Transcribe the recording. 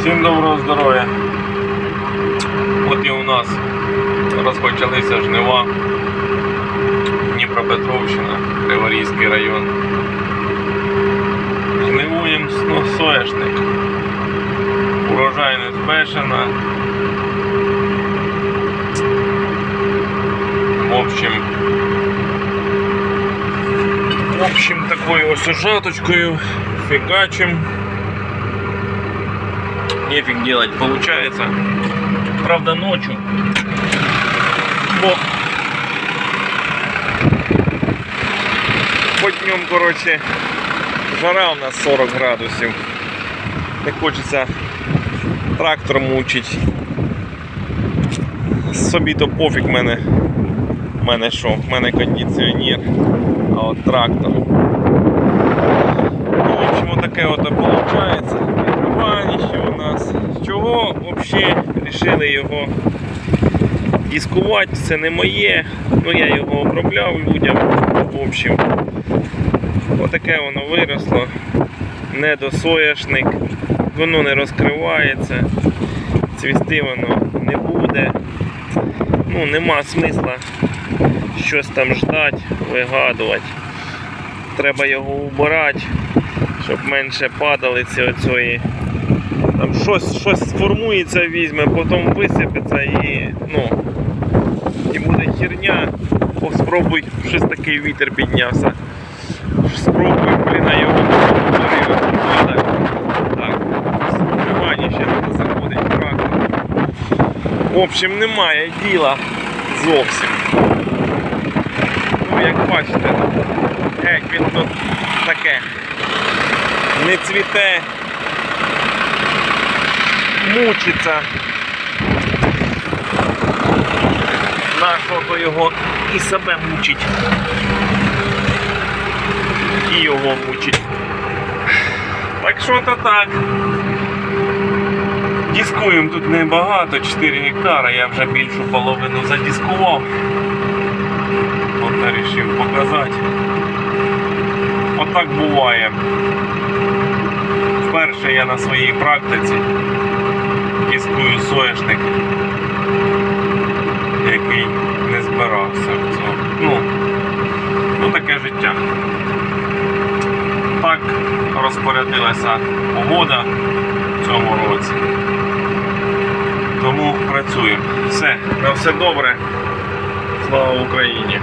Всім доброго здоров'я. От і у нас розпочалися жнива. Дніпропетровщина, Криворізький район. Жнивуємо ну, соняшник. Урожайність бешена. В общем, в общем, такою ось жаточкою фігачим. Нефиг делать получается. Правда ночью. Бо по днем, короче, жара у нас 40 градусів. Не хочеться трактор мучить. Собі то пофіг мене. Мене що? В мене кондиціонер, а от трактор. Ну, в общем, таке от виходить. Чого взагалі вирішили його дискувати? Це не моє. Ну я його обробляв людям. В общем, отаке воно виросло. Недосояшник. Воно не розкривається. Цвісти воно не буде. Ну, нема смисла щось там ждати, вигадувати. Треба його убирати, щоб менше падалиці оцієї. Там щось, щось сформується, візьме, потім висипеться і ну, і буде херня. О, спробуй, щось такий вітер піднявся. Спробуй, блін, а його повторив. Так, так, спробування ще треба заходить трактор. В общем, немає діла зовсім. Ну, як бачите, як він тут таке не цвіте, мучиться. Нашого його і себе мучить. І його мучить. Так що то так. Дискуємо тут небагато, 4 гектара, я вже більшу половину задіскував. От вирішив показати. Отак буває. Вперше я на своїй практиці дискую соняшник, який не збирався в цьому. Ну, ну таке життя. Так розпорядилася погода в цьому році. Тому працюємо. Все, на все добре. Слава Україні!